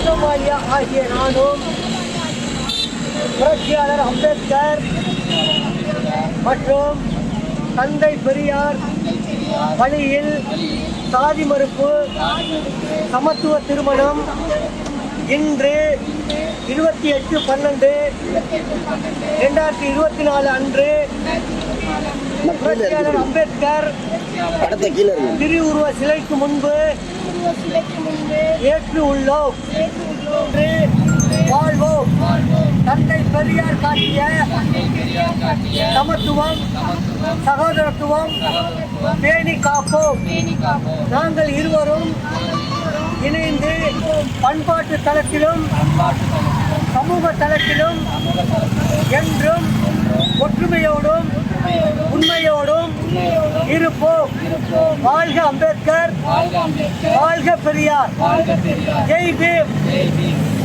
நானும் புரட்சியாளர் அம்பேத்கர் மற்றும் தந்தை பெரியார் வழியில் சாதி மறுப்பு சமத்துவ திருமணம் இன்று இருபத்தி எட்டு பன்னெண்டு ரெண்டாயிரத்தி இருபத்தி நாலு அன்று புரட்சியாளர் அம்பேத்கர் படத்தை கீழே இருக்கு. திருவுருவ சிலைக்கு முன்பு ஏற்று உள்ளோம். வாழ்வோம். தந்தை பெரியார் காட்டிய சமத்துவம் சகோதரத்துவம் பேணி காப்போம். நாங்கள் இருவரும் இணைந்து பண்பாட்டு தளத்திலும் சமூக தளத்திலும் இருப்போம். வாழ்க அம்பேத்கர். வாழ்க பெரியார். ஜெய் பீம்.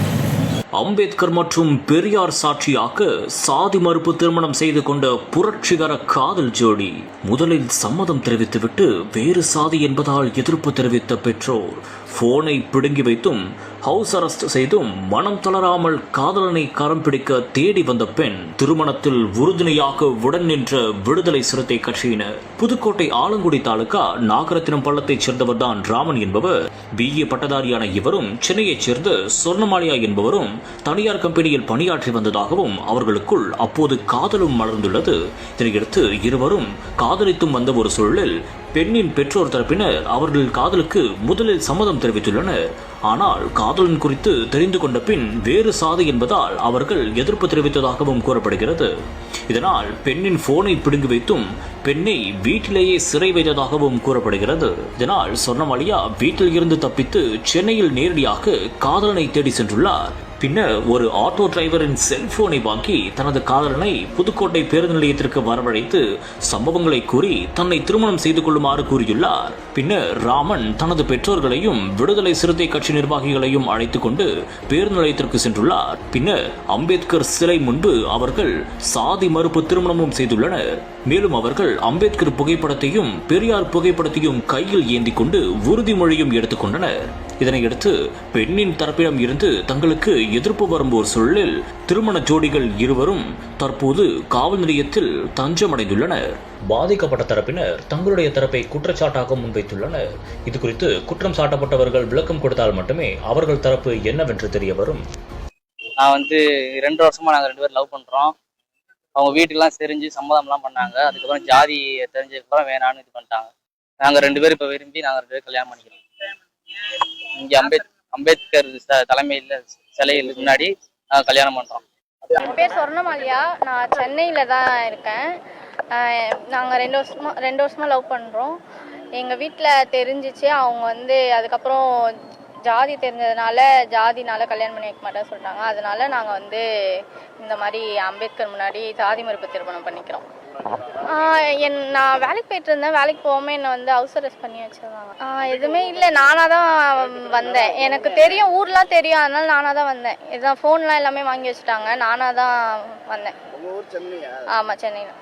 அம்பேத்கர் மற்றும் பெரியார் சாட்சியாக சாதி மறுப்பு திருமணம் செய்து கொண்ட புரட்சிகர காதல் ஜோடி முதலில் சம்மதம் தெரிவித்துவிட்டு வேறு சாதி என்பதால் எதிர்ப்பு தெரிவித்த பெற்றோர். போனை பிடுங்கி வைத்தும் ஹவுஸ் அரெஸ்ட் செய்தும் மனம் தளராமல் காதலனை கரம் பிடிக்க தேடி வந்த பெண் திருமணத்தில் உறுதுணையாக உடன் நின்ற விடுதலை சிறுத்தை கட்சியினர். புதுக்கோட்டை ஆலங்குடி தாலுகா நாகரத்தினம் பள்ளத்தைச் சேர்ந்தவர்தான் ராமன் என்பவர். பிஏ பட்டதாரியான இவரும் சென்னையைச் சேர்ந்த சொர்ணமாலியா என்பவரும் தனியார் கம்பெனியில் பணியாற்றி வந்ததாகவும் அவர்களுக்குள் அப்போது காதலும் மலர்ந்துள்ளது. இதனையடுத்து இருவரும் காதலித்தும் வந்த ஒரு சூழலில் பெண்ணின் பெற்றோர் தரப்பினர் அவர்கள் காதலுக்கு முதலில் சம்மதம் தெரிவித்துள்ளனர். ஆனால் காதலன் குறித்து தெரிந்து கொண்ட பின் வேறு சாதி என்பதால் அவர்கள் எதிர்ப்பு தெரிவித்ததாகவும் கூறப்படுகிறது. இதனால் பெண்ணின் போனை பிடுங்கி வைத்தும் பெண்ணை வீட்டிலேயே சிறை வைத்ததாகவும் கூறப்படுகிறது. இதனால் சொர்ணமாலியா வீட்டில் இருந்து தப்பித்து சென்னையில் நேரடியாக காதலனை தேடி சென்றுள்ளார். பின்னர் ஒரு ஆட்டோ டிரைவரின் செல்போனை வாங்கி தனது காதலனை புதுக்கோட்டை பேருந்து நிலையத்திற்கு வரவழைத்து சம்பவங்களை கூறி தன்னை திருமணம் செய்து கொள்ளுமாறு கூறியுள்ளார். பின்னர் ராமன் தனது பெற்றோர்களையும் விடுதலை சிறுத்தை கட்சி நிர்வாகிகளையும் அழைத்துக் கொண்டு பேருந்து நிலையத்திற்கு சென்றுள்ளார். பின்னர் அம்பேத்கர் சிலை முன்பு அவர்கள் சாதி மறுப்பு திருமணமும் செய்துள்ளனர். மேலும் அவர்கள் அம்பேத்கர் புகைப்படத்தையும் பெரியார் புகைப்படத்தையும் கையில் ஏந்தி கொண்டு உறுதிமொழியும் எடுத்துக்கொண்டனர். இதனையடுத்து பெண்ணின் தரப்பிடம் இருந்து தங்களுக்கு எதிர்ப்பு வரும் ஒரு சூழலில் திருமண ஜோடிகள் இருவரும் தற்போது காவல் நிலையத்தில் தஞ்சமடைந்துள்ளனர். பாதிக்கப்பட்ட தரப்பினர் தங்களுடைய தரப்பை குற்றச்சாட்டாக முன்வைத்துள்ளனர். இது குறித்து குற்றம் சாட்டப்பட்டவர்கள் விளக்கம் கொடுத்தால் மட்டுமே அவர்கள் தரப்பு என்னவென்று தெரிய வரும் நான் வந்து ரெண்டு வருஷமா நாங்கள் ரெண்டு பேரும் லவ் பண்ணுறோம் அவங்க வீட்டுக்கெல்லாம் தெரிஞ்சு சம்மதம்லாம் பண்ணாங்க. அதுக்கப்புறம் ஜாதி தெரிஞ்சதுக்கப்புறம் வேணான்னு இது பண்ணிட்டாங்க. நாங்கள் ரெண்டு பேரும் இப்போ விரும்பி நாங்கள் ரெண்டு பேரும் கல்யாணம் பண்ணிக்கிறோம். இங்கே அம்பேத் அம்பேத்கர் ச- தலைமையில் சிலையில் முன்னாடி நாங்கள் கல்யாணம் பண்ணுறோம் என் பேர் சொர்ணமாலியா. நான் சென்னையில் தான் இருக்கேன். நாங்கள் ரெண்டு வருஷமாக ரெண்டு வருஷமாக லவ் பண்ணுறோம் எங்கள் வீட்டில் தெரிஞ்சிச்சு. அவங்க வந்து அதுக்கப்புறம் ஜாதி தெரிஞ்சதுனால ஜாதினால கல்யாணம் பண்ணி வைக்க மாட்டேன்னு சொல்லிட்டாங்க அதனால நாங்கள் வந்து இந்த மாதிரி அம்பேத்கர் முன்னாடி ஜாதி மறுப்பு திருமணம் பண்ணிக்கிறோம். என் நான் வேலைக்கு போயிட்டு இருந்தேன். வேலைக்கு போகாமல் என்னை வந்து ஹவுஸ் அரெஸ்ட் பண்ணி வச்சிருந்தாங்க. ஆஹ் எதுவுமே இல்லை. நானாக தான் வந்தேன். எனக்கு தெரியும் ஊர்லாம் தெரியும். அதனால நானாக தான் வந்தேன். இதுதான் ஃபோன்லாம் எல்லாமே வாங்கி வச்சுட்டாங்க. நானாக தான் வந்தேன். ஆமாம் சென்னையில்.